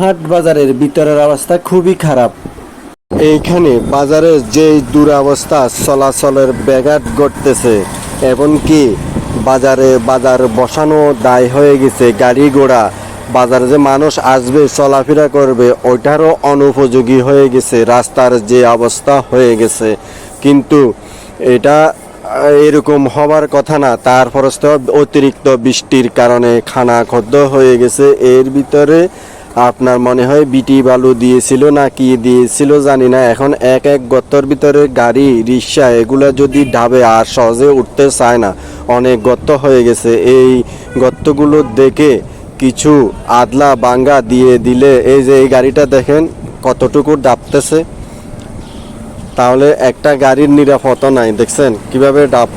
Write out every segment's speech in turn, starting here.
হাট বাজারের ভিতরের অবস্থা খুবই খারাপ। এইখানে বাজারে যে দুরবস্থা চলাচলের ব্যাঘাত ঘটতেছে, এমনকি বাজারে বাজার বসানো দায় হয়ে গেছে গাড়ি ঘোড়া। বাজারে যে মানুষ আসবে, চলাফেরা করবে, ওইটারও অনুপযোগী হয়ে গেছে, রাস্তার যে অবস্থা হয়ে গেছে। কিন্তু এটা এরকম হবার কথা না তারপরস্ত অতিরিক্ত বৃষ্টির কারণে খানা খদ্দ হয়ে গেছে। এর ভিতরে আপনার মনে হয় বিটি বালু দিয়েছিল না কি দিয়েছিল জানি না। এখন এক এক গর্তর ভিতরে গাড়ি, রিক্সা, এগুলো যদি ডাবে আর সহজে উঠতে চায় না, অনেক গর্ত হয়ে গেছে। এই গর্তগুলো দেখে কিছু আদলা বাঙ্গা দিয়ে দিলে এই যে এই গাড়িটা দেখেন কতটুকু ডাবতেছে। তাহলে একটা গাড়ির নিরাপত্তা নাই, দেখছেন? কীভাবে ডাব,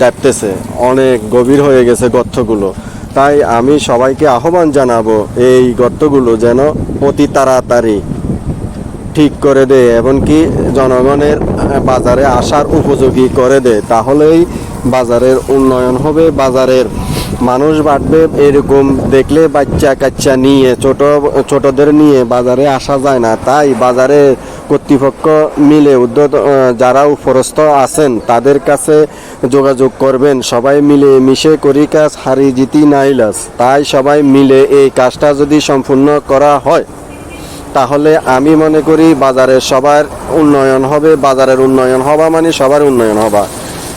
ডাবতেছে? অনেক গভীর হয়ে গেছে গর্তগুলো। তাই আমি সবাইকে আহ্বান জানাব এই গর্তগুলো যেন অতি তাড়াতাড়ি ঠিক করে দেয়, এমনকি জনগণের বাজারে আসার উপযোগী করে দেয়। তাহলেই বাজারের উন্নয়ন হবে, বাজারের মানুষ বাড়বে। এরকম দেখলে বাচ্চা কাচ্চা নিয়ে, ছোট, ছোটদের নিয়ে বাজারে আসা যায় না। তাই বাজারে কর্তৃপক্ষ মিলে উদ্যোগ যারা উপরস্থ আছেন, তাদের কাছে যোগাযোগ করবেন। সবাই মিলে মিশে করি কাজ, হারি জিতি নাইলাস তাই সবাই মিলে এই কাজটা যদি সম্পূর্ণ করা হয়। তাহলে আমি মনে করি বাজারের সবার উন্নয়ন হবে, বাজারের উন্নয়ন হবা মানে সবার উন্নয়ন হবা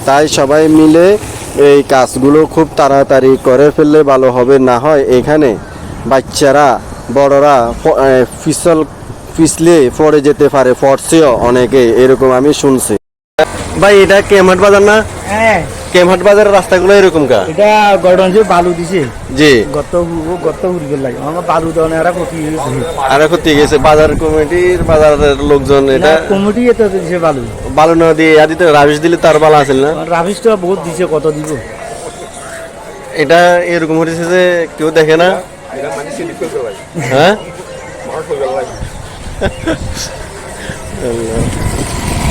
তাই সবাই মিলে এই কাজগুলো খুব তাড়াতাড়ি করে ফেললে ভালো হবে, না হয় এখানে বাচ্চারা, বড়রা ফিসল পিছলে পড়ে যেতে পারে পড়ছেও অনেকে এরকম আমি শুনছি। ভাই এটা কেমহাট বাজার না? হ্যাঁ। কেমহাট বাজারের রাস্তাগুলো এরকম কা? এটা গড়গঞ্জে বালু দিছে। জি। গত গত উড়িয়ে লাগে। আমার বালু দেওয়া এরা ক্ষতি হয়েছে আর ক্ষতি গেছে। বাজার কমিটির বাজারের লোকজন এটা কমিটি এত দিছে বালু। বালু না দিয়ে আদিতে রাবিশ দিলে তার বালা আছিল না? রাবিশটা বহুত দিছে কত দিব? এটা এরকম হয়েছে যে কেউ দেখে না? হ্যাঁ?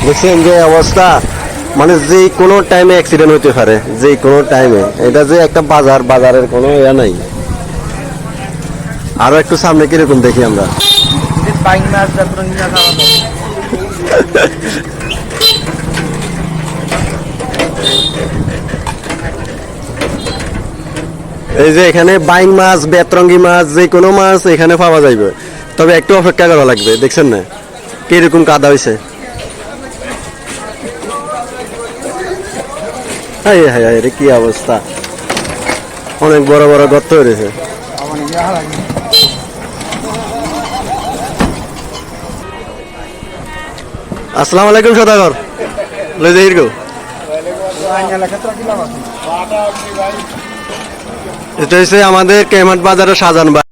দেখছেন যে অবস্থা মানে যে কোনো টাইমে অ্যাক্সিডেন্ট হতে পারে, যে কোনো টাইমে এটা যে একটা বাজার, বাজারের কোনো ইয়া নাই। আরও একটু সামনে কীরকম দেখি আমরা। এই যে এখানে বাইং মাছ, বেতরঙ্গি মাছ, যে কোনো মাছ এখানে পাওয়া যাইবে। তবে একটু অপেক্ষা করা লাগবে, দেখছেন না? কীরকম কাদা হয়েছে কি অবস্থা? অনেক বড় বড় গর্ত হয়েছে আসসালামু আলাইকুম, সদাগর। লই গো। এটা হচ্ছে আমাদের কেমাট বাজারের সাজান